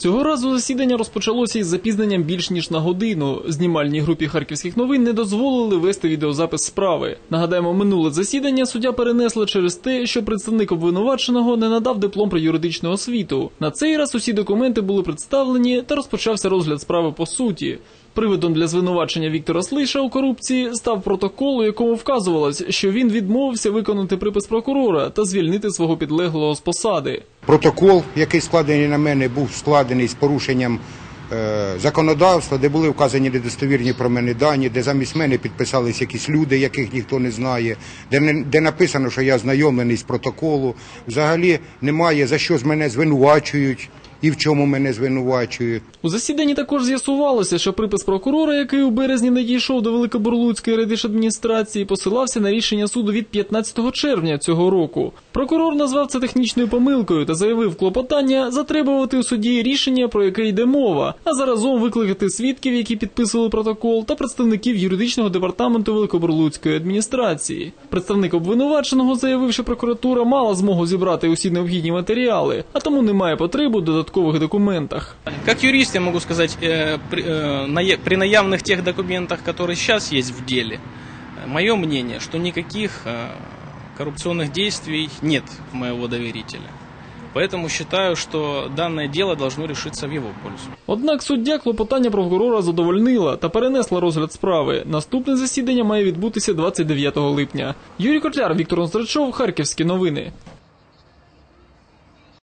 Цього разу засідання розпочалося із запізненням більш ніж на годину. Знімальній групі харківських новин не дозволили вести відеозапис справи. Нагадаємо, минуле засідання суддя перенесла через те, що представник обвинуваченого не надав диплом про юридичну освіту. На цей раз усі документи були представлені та розпочався розгляд справи по суті. Приводом для звинувачення Віктора Слиша у корупції став протокол, у якому вказувалось, що він відмовився виконати припис прокурора та звільнити свого підлеглого з посади. Протокол, який складений на мене, був складений з порушенням е, законодавства, де були вказані недостовірні про мене дані, де замість мене підписались якісь люди, яких ніхто не знає, де, не, де написано, що я знайомлений з протоколу. Взагалі немає за що з мене звинувачують і в чому мене звинувачують. У засіданні також з'ясувалося, що припис прокурора, який у березні надійшов до Великобурлуцької райдержадміністрації, посилався на рішення суду від 15 червня цього року. Прокурор назвав це технічною помилкою та заявив клопотання затребувати у суді рішення, про яке йде мова, а заразом викликати свідків, які підписували протокол, та представників юридичного департаменту Великобурлуцької адміністрації. Представник обвинуваченого заявив, що прокуратура мала змогу зібрати усі необхідні матеріали, а тому немає потреби у додаткових документах. Как юрист я могу сказать, э, при, э, нае- при наявных тех документах, которые сейчас есть в деле, э, мое мнение, что никаких э, коррупционных действий нет у моего доверителя. Поэтому считаю, что данное дело должно решиться в его пользу. Однак суддя клопотання прокурора задовольнила та перенесла розгляд справи. Наступне засідання має відбутися 29 липня. Юрій Котляр, Віктор Онстрачов, Харківські новини.